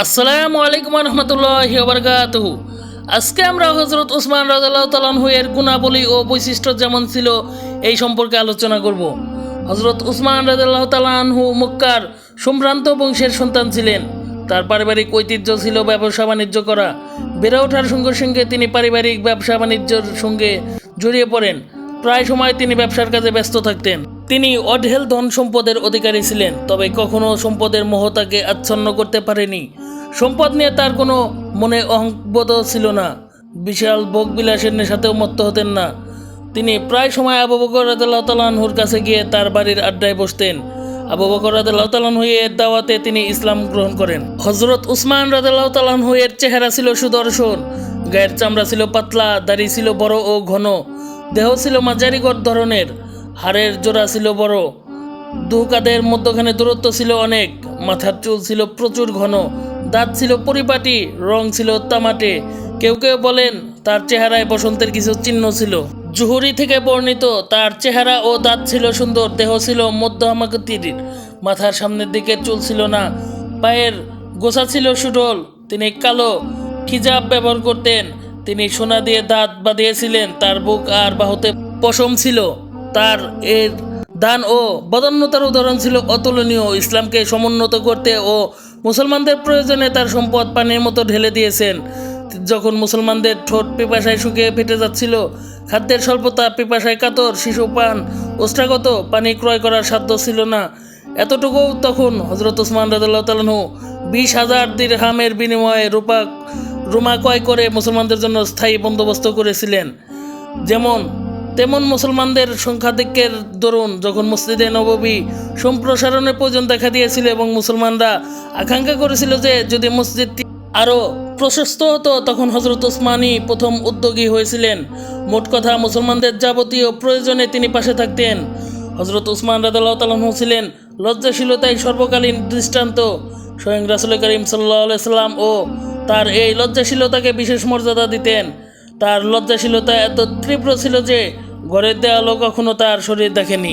আসসালামু আলাইকুম রহমতুল্লাহ বারকাতুহু আজকে আমরা হজরত ওসমান রাজাল্লাহ তালানহু এর গুণাবলী ও বৈশিষ্ট্য যেমন ছিল, এই সম্পর্কে আলোচনা করব। হজরত উসমান রাজাল্লাহ তালানহু মক্কার সম্ভ্রান্ত বংশের সন্তান ছিলেন। তার পারিবারিক ঐতিহ্য ছিল ব্যবসা বাণিজ্য করা। বেড়ে ওঠার সঙ্গে সঙ্গে তিনি পারিবারিক ব্যবসা বাণিজ্যর সঙ্গে জড়িয়ে পড়েন। প্রায় সময় তিনি ব্যবসার কাজে ব্যস্ত থাকতেন। তিনি অঢেল ধন সম্পদের অধিকারী ছিলেন, তবে কখনো সম্পদের মোহ তাকে আচ্ছন্ন করতে পারেনি। সম্পদ নিয়ে তার কোনো মনে অহংবোধ ছিল না। বিশাল ভোগ বিলাসের নেশাতেও মত্ত হতেন না। তিনি প্রায় সময় আবু বকর তাআলাহুর কাছে গিয়ে তার বাড়ির আড্ডায় বসতেন। আবু বকর তাআলাহু এর দাওয়াতে তিনি ইসলাম গ্রহণ করেন। হজরত উসমান তাআলাহু এর চেহারা ছিল সুদর্শন। গায়ের চামড়া ছিল পাতলা, দাড়ি ছিল বড় ও ঘন। দেহ ছিল মাঝারিগর ধরনের, হাড়ের জোড়া ছিল বড় দু কাঁধের মধ্যখানে দূরত্ব ছিল অনেক, মাথার চুল ছিল প্রচুর ঘন, দাঁত ছিল পরিপাটি, রং ছিল তামাটে। কেউ কেউ বলেন তার চেহারায় বসন্তের কিছু চিহ্ন ছিল। জুহুরি থেকে বর্ণিত তার চেহারা ও দাঁত ছিল সুন্দর, দেহ ছিল মধ্য মধ্যমাকৃতির, মাথার সামনের দিকে চুল ছিল না, পায়ের গোছা ছিল সুডল, তিনি কালো খিজাব ব্যবহার করতেন তিনি সোনা দিয়ে দাঁত বাঁধিয়েছিলেন, তার বুক আর বাহুতে পশম ছিল। তার এর দান ও বদান্যতার উদাহরণ ছিল অতুলনীয়। ইসলামকে সমুন্নত করতে ও মুসলমানদের প্রয়োজনে তার সম্পদ পানির মতো ঢেলে দিয়েছেন। যখন মুসলমানদের ঠোঁট পিপাসায় শুকিয়ে ফেটে যাচ্ছিল, খাদ্যের স্বল্পতা, পিপাসায় কাতর, শিশু পান ওস্ট্রাগত পানি ক্রয় করার সাধ্য ছিল না। এতটুকু তখন হজরত ওসমান তালাহু বিশ হাজার দিরহামের বিনিময়ে রূপা রুমা ক্রয় করে মুসলমানদের জন্য স্থায়ী বন্দোবস্ত করেছিলেন। যেমন, তেমন মুসলমানদের সংখ্যাধিক্যের দরুন যখন মসজিদে নববী সম্প্রসারণের প্রয়োজন দেখা দিয়েছিল এবং মুসলমানরা আকাঙ্ক্ষা করেছিল যে যদি মসজিদটি আরও প্রশস্ত হতো, তখন হজরত ওসমানী প্রথম উদ্যোগী হয়েছিলেন। মোট কথা, মুসলমানদের যাবতীয় প্রয়োজনে তিনি পাশে থাকতেন। হজরত উসমান রাদাল্লাহ তালাহ ছিলেন লজ্জাশীলতায় সর্বকালীন দৃষ্টান্ত। স্বয়ং রাসুল করিম সাল্লাহ সাল্লাম ও তার এই লজ্জাশীলতাকে বিশেষ মর্যাদা দিতেন। তার লজ্জাশীলতা এত তীব্র ছিল যে, ঘরের দেয়ালও কখনো তার শরীর দেখেনি।